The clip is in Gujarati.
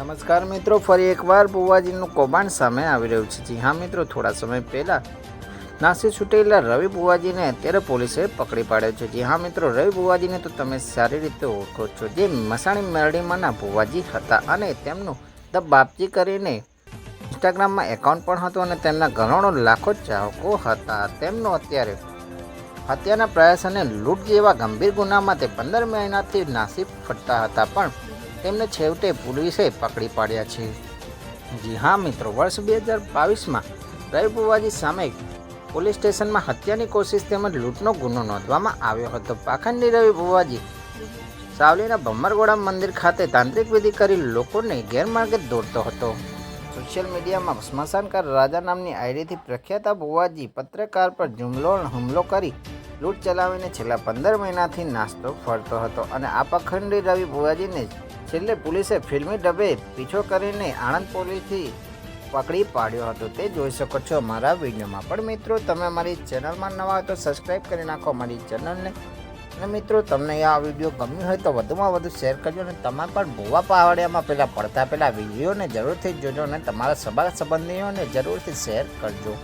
નમસ્કાર મિત્રો, ફરી એકવાર બુવાજીનું કૌભાંડ સામે આવી રહ્યું છે. જી હા મિત્રો, થોડા સમય પહેલાં નાસી છૂટેલા રવિ બુવાજીને અત્યારે પોલીસે પકડી પાડ્યો છે. જી હા મિત્રો, રવિ બુવાજીને તો તમે સારી રીતે ઓળખો છો. જે મસાણી મેરડીમાંના બુવાજી હતા અને તેમનું ધ બાપજી કરીને ઇન્સ્ટાગ્રામમાં એકાઉન્ટ પણ હતું અને તેમના ઘણો લાખો ચાહકો હતા. તેમનો અત્યારે હત્યાના પ્રયાસ અને લૂંટ જેવા ગંભીર ગુનામાં તે પંદર મહિનાથી નાસી ફરતા હતા, પણ તેમને છેવટે પોલીસે પકડી પાડ્યા છે. જી હા મિત્રો, વર્ષ બે હજાર બાવીસમાં રવિ બુવાજી સામે પોલીસ સ્ટેશનમાં હત્યાની કોશિશ તેમજ લૂંટનો ગુનો નોંધવામાં આવ્યો હતો. પાખંડી રવિ ભુવાજી સાવલીના ભમ્મરગોડા મંદિર ખાતે તાંત્રિક વિધિ કરી લોકોને ગેરમાર્ગે દોરતો હતો. સોશિયલ મીડિયામાં સ્મશાનકાર રાજા નામની આઈડીથી પ્રખ્યાત ભુવાજી પત્રકાર પર જુમલો હુમલો કરી લૂંટ ચલાવીને છેલ્લા પંદર મહિનાથી નાસ્તો ફરતો હતો અને આ પખંડી રવિ ભુવાજીને છેલ્લે પોલીસે ફિલ્મી ડબે પીછો કરીને આણંદ પોલીસથી પકડી પાડ્યો હતો. તે જોઈ શકો છો અમારા વિડીયોમાં. પણ મિત્રો, તમે અમારી ચેનલમાં નવા હોય તો સબસ્ક્રાઈબ કરી નાખો. અમારી ચેનલને અને મિત્રો, તમને આ વીડિયો ગમ્યો હોય તો વધુમાં વધુ શેર કરજો અને તમે પણ ભૂવા પાવડિયામાં પહેલાં પડતા પહેલાં વિડીયોને જરૂરથી જોજો અને તમારા સભા સંબંધીઓને જરૂરથી શેર કરજો.